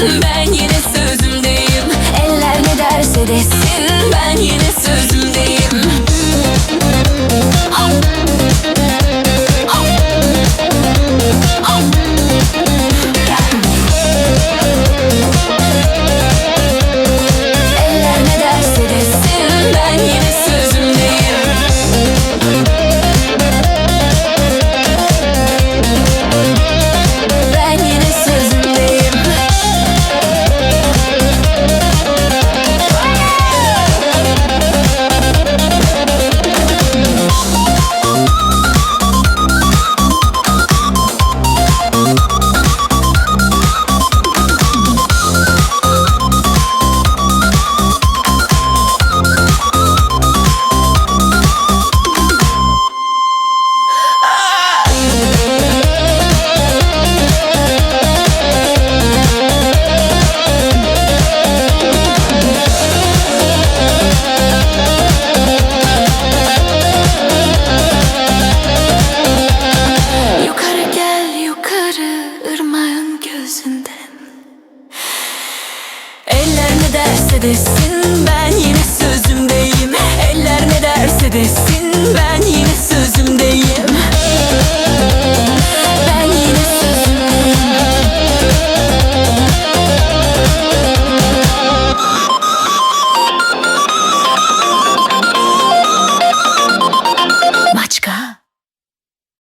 ben yine sözümdeyim. Eller ne derse desin ben yine sözümdeyim derse desin Ben yine sözümdeyim. Eller ne derse desin